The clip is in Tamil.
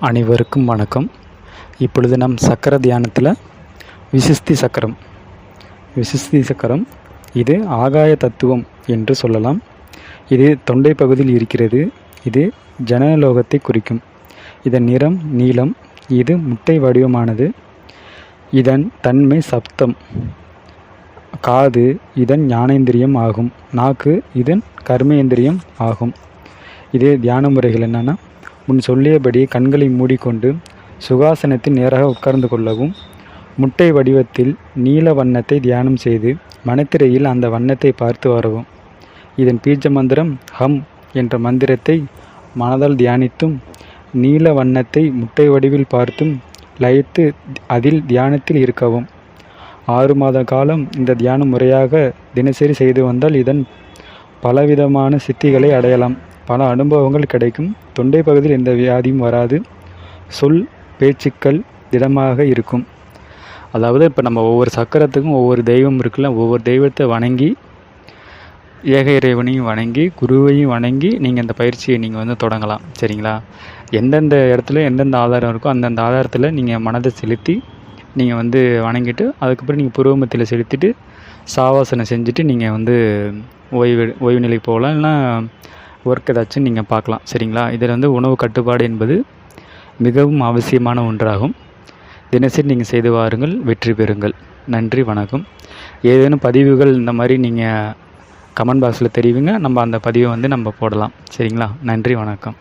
அனைவருக்கும் வணக்கம். இப்பொழுது நம் சக்கர தியானத்தில் விசிஸ்தி சக்கரம். விசிஸ்தி சக்கரம் இது ஆகாய தத்துவம் என்று சொல்லலாம். இது தொண்டை பகுதியில் இருக்கிறது. இது ஜனலோகத்தை குறிக்கும். இதன் நிறம் நீளம் இது முட்டை வடிவமானது. இதன் தன்மை சப்தம். காது இதன் ஞானேந்திரியம் ஆகும். நாக்கு இதன் கர்மேந்திரியம் ஆகும். இதே தியான முறைகள் என்னென்னா முன் சொல்லியபடி கண்களை மூடிக்கொண்டு சுகாசனத்தில் நேராக உட்கார்ந்து கொள்ளவும் முட்டை வடிவத்தில் நீல வண்ணத்தை தியானம் செய்து மனத்திரையில் அந்த வண்ணத்தை பார்த்து வரவும். இதன் பீஜ மந்திரம் ஹம் என்ற மந்திரத்தை மனதால் தியானித்தும் நீல வண்ணத்தை முட்டை வடிவில் பார்த்தும் லயித்து அதில் தியானத்தில் இருக்கவும். ஆறு மாத காலம் இந்த தியானம் முறையாக தினசரி செய்து வந்தால் இதன் பலவிதமான சித்திகளை அடையலாம். பல அனுபவங்கள் கிடைக்கும். தொண்டை பகுதியில் எந்த வியாதியும் வராது. சொல் பேச்சுக்கள் திடமாக இருக்கும். அதாவது இப்போ நம்ம ஒவ்வொரு சக்கரத்துக்கும் ஒவ்வொரு தெய்வம் இருக்குல்ல ஒவ்வொரு தெய்வத்தை வணங்கி ஏக இறைவனையும் வணங்கி குருவையும் வணங்கி நீங்கள் இந்த பயிற்சியை நீங்கள் வந்து தொடங்கலாம். சரிங்களா? எந்தெந்த இடத்துல எந்தெந்த ஆதாரம் இருக்கோ அந்தந்த ஆதாரத்தில் நீங்கள் மனதை செலுத்தி நீங்கள் வந்து வணங்கிட்டு அதுக்கப்புறம் நீங்கள் புருவமத்தில் செலுத்திட்டு சாவாசனம் செஞ்சுட்டு நீங்கள் வந்து ஓய்வு ஓய்வு நிலை போகலாம். இல்லைனா ஒர்க் ஏதாச்சும் நீங்கள் பார்க்கலாம். சரிங்களா? இதில் வந்து உணவு கட்டுப்பாடு என்பது மிகவும் அவசியமான ஒன்றாகும். தினசரி நீங்கள் செய்து வாருங்கள் வெற்றி பெறுங்கள். நன்றி வணக்கம். ஏதேனும் பதிவுகள் இந்த மாதிரி நீங்கள் கமெண்ட் பாக்ஸில் தெரிவிங்க. நம்ம அந்த பதிவை வந்து நம்ம போடலாம். சரிங்களா? நன்றி வணக்கம்.